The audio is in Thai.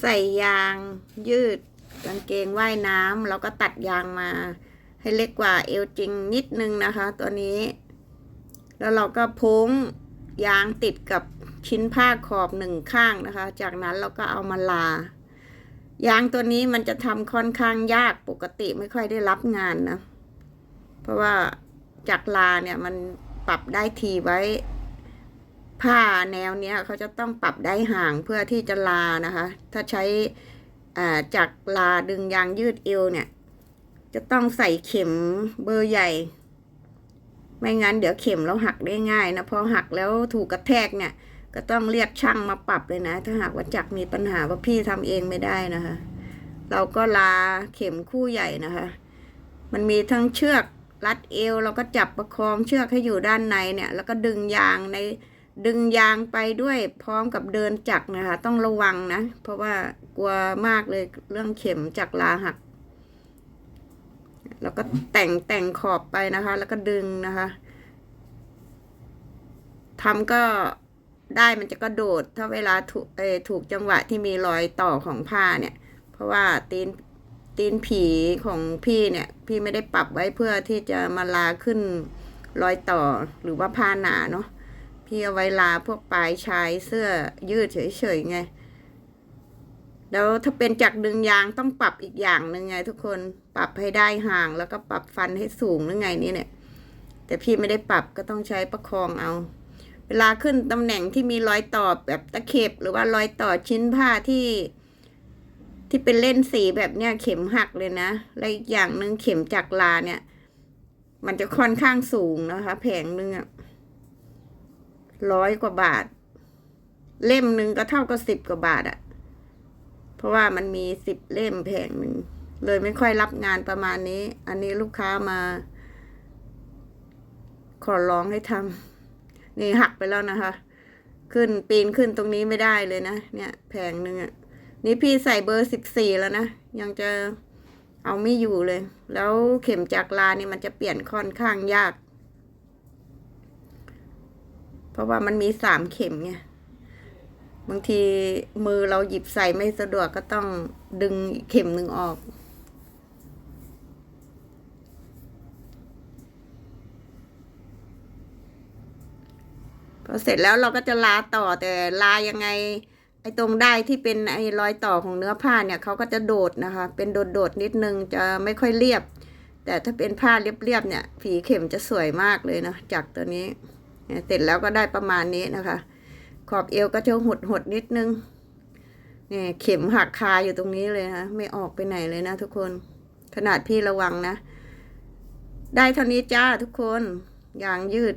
ใส่ยางยืดกางเกงว่ายน้ำแล้วก็ตัดยางมา ให้เล็กกว่าเอวจริงนิดนึงนะคะ ตัวนี้ แล้วเราก็พุงยางติดกับชิ้นผ้าขอบหนึ่งข้างนะคะ จากนั้นเราก็เอามาลา ยางตัวนี้มันจะทำค่อนข้างยากปกติไม่ค่อยได้รับงานนะ เพราะว่าจากลาเนี่ยมันปรับได้ทีไว้ ผ้าแนวเนี้ยเขาจะต้องปรับได้ห่างเพื่อที่จะลานะคะ ถ้าใช้จากลาดึงยางยืดเอวเนี่ย จะต้องใส่เข็มเบอร์ใหญ่ ไม่งั้นเดี๋ยวเข็มเราหักได้ง่ายนะพอหักแล้วถูกกระแทกเนี่ย ก็ต้องเรียกช่างมาปรับเลยนะ ถ้าหากว่าจักรมีปัญหาว่าพี่ทำเองไม่ได้นะคะ เราก็ลาเข็มคู่ใหญ่นะคะ มันมีทั้งเชือกรัดเอวเราก็จับประคองเชือกให้อยู่ด้านในเนี่ย แล้วก็ดึงยางใน ดึงยางไปด้วยพร้อมกับเดินจักรนะคะ ต้องระวังนะ เพราะว่ากลัวมากเลยเรื่องเข็มจักรลาหัก แล้วก็แต่งแต่งขอบไปนะคะ แล้วก็ดึงนะคะทำก็ได้มันจะกระโดดถ้าเวลาถูกถูกจังหวะที่มีรอยต่อของผ้าเนี่ย เพราะว่าตีนตีนผีของพี่เนี่ย พี่ไม่ได้ปรับไว้เพื่อที่จะมาลาขึ้นรอยต่อหรือว่าผ้าหนาเนาะ พี่เอาไว้ลาพวกปลายชายเสื้อยืดเฉยๆไง แล้วถ้าเป็นจักรดึงยางต้องปรับอีกอย่างหนึ่งไง ทุกคนปรับให้ได้ห่างแล้วก็ปรับฟันให้สูงหรือไงนี่เนี่ย แต่พี่ไม่ได้ปรับก็ต้องใช้ประคองเอา เวลาขึ้นตำแหน่งที่มีรอยต่อแบบตะเข็บหรือว่ารอยต่อชิ้นผ้าที่ที่เป็นเล่นสีแบบเนี้ยเข็มหักเลยนะ และอีกอย่างหนึ่งเข็มจักรลาเนี่ย มันจะค่อนข้างสูงนะคะ แผงนึงอะ ร้อยกว่าบาท เล่มหนึ่งก็เท่ากับสิบกว่าบาทอะเพราะว่ามันมีสิบเล่มแผงหนึ่งเลยไม่ค่อยรับงานประมาณนี้ อันนี้ลูกค้ามา ขอร้องให้ทำนี่หักไปแล้วนะคะ ขึ้นปีนขึ้นตรงนี้ไม่ได้เลยนะ เนี่ย แผงหนึ่งอะนี่พี่ใส่เบอร์สิบสี่แล้วนะ ยังจะเอาไม่อยู่เลย แล้วเข็มจากรลานี่มันจะเปลี่ยนค่อนข้างยาก เพราะว่ามันมีสามเข็มไงบางทีมือเราหยิบใส่ไม่สะดวกก็ต้องดึงเข็มหนึ่งออกพอเสร็จแล้วเราก็จะลาต่อแต่ลายังไง ไอ้ตรงได้ที่เป็นไอ้รอยต่อของเนื้อผ้าเนี่ยเขาก็จะโดดนะคะ เป็นโดดโดดๆนิดนึงจะไม่ค่อยเรียบ แต่ถ้าเป็นผ้าเรียบๆเนี่ย ผีเข็มจะสวยมากเลยนะจากตัวนี้ เสร็จแล้วก็ได้ประมาณนี้นะคะ ขอบเอวก็จะหดหดนิดนึงเนี่ยเข็มหักคาอยู่ตรงนี้เลยนะไม่ออกไปไหนเลยนะทุกคนขนาดพี่ระวังนะ ได้เท่านี้จ้าทุกคนยางยืด